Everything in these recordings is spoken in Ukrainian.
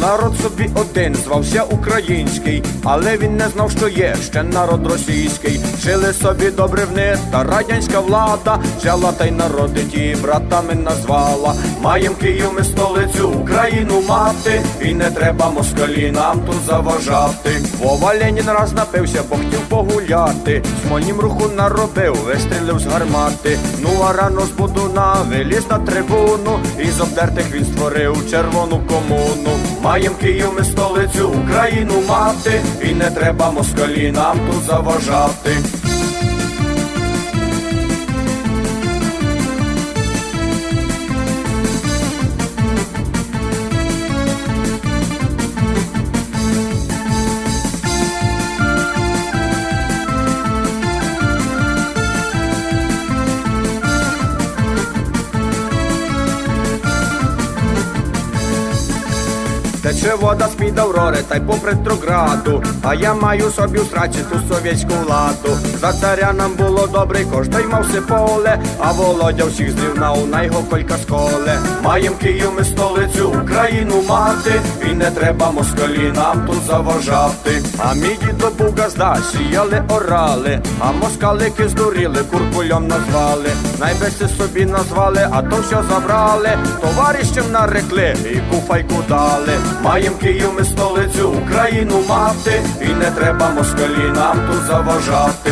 народ собі один звався український, але він не знав, що є ще народ російський. Жили собі добре в них, та радянська влада взяла та й народи ті братами назвала. Маєм Київ ми столицю Україну мати, і не треба москалі нам тут заважати. Вова Ленін раз напився, бо хотів погуляти. Смольнім руху наробив, вистрілив з гармати. Ну а рано з будуна виліз на трибуну, і з обдертих він створив червону комуну. Маєм Київ ми столицю Україну мати, і не треба москалі нам тут заважати. Тече вода з-під Аврори, та й попри Трограду, а я маю собі в сраці ту совєтську владу. За царя нам було добре, кожний мав си поле, а Володя всіх зрівнав, на його колька сколе. Маєм Київ ми столицю Україну мати, і не треба москалі нам тут заважати. А мій дідо був газда, сіяли орали, а москалики здуріли, куркульом назвали. Найбеси собі назвали, а то все забрали, товаришем нарекли і куфайку дали. Маєм Київ ми столицю Україну мати, і не треба москалі нам тут заважати.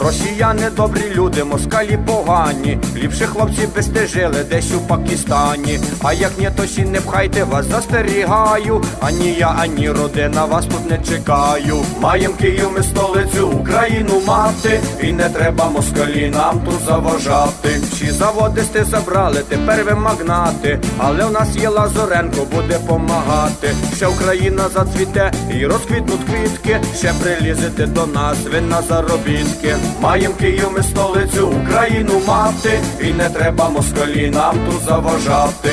Росіяни добрі люди, москалі погані. Ліпше хлопці би стежили десь у Пакистані. А як ні, то сі не пхайте вас застерігаю. Ані я, ані родина вас тут не чекаю. Маєм Київ ми столицю Україну мати, і не треба москалі нам тут заважати. Всі заводи сте забрали, тепер ви магнати. Але в нас є Лазоренко, буде помагати. Ще Україна зацвіте і розквітнуть квітки. Ще прилізете до нас, ви на заробітки. Маєм Київ ми столицю Україну мати, і не треба москалі нам тут заважати.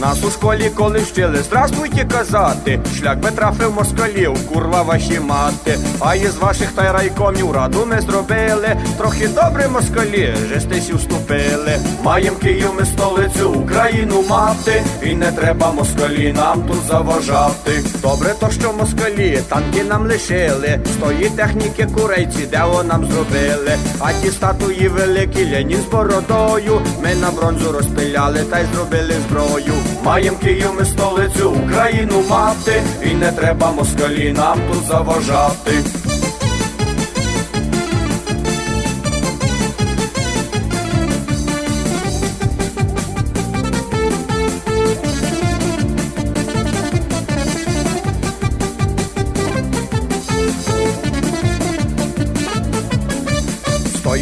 Нас у школі коли вчили, здравствуйте казати, шлях би трафив москалів, курва ваші мати. А із ваших та райкомів раду ми зробили, трохи добре москалі, жестисі вступили. Маєм Київ ми столицю Україну мати, і не треба москалі нам тут заважати. Добре, то що москалі, танки нам лишили, стої техніки курейці, де о нам зробили. А ті статуї великі, Ленін з бородою, ми на бронзу розпиляли та й зробили зброю. Маєм Київ ми столицю Україну мати, і не треба москалі нам тут заважати.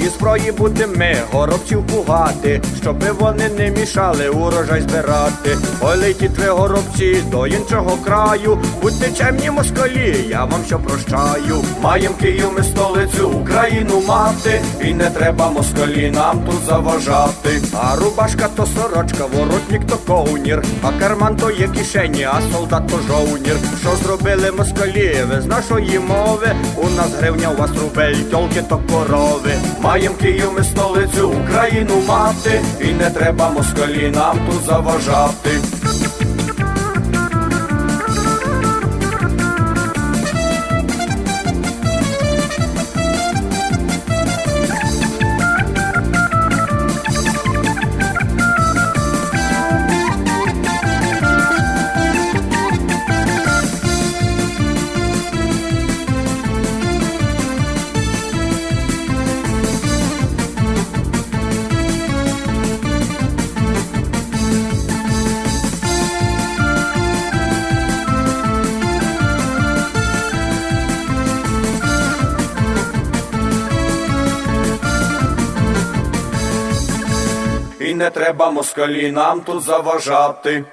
Зброї будемо горобців пугати, щоби вони не мішали урожай збирати. Ой, летіть ви горобці до іншого краю, будьте чемні москалі, я вам що прощаю. Маєм Київ ми столицю Україну мати, і не треба москалі нам тут заважати. А рубашка то сорочка, воротник то ковнір, а карман то є кишені, а солдат то жовнір. Що зробили москалі? Ви з нашої мови? У нас гривня, у вас рубель, тьолки то корови. Маєм Київ ми столицю Україну мати, і не треба москалі нам тут заважати. Не треба москалі нам тут заважати.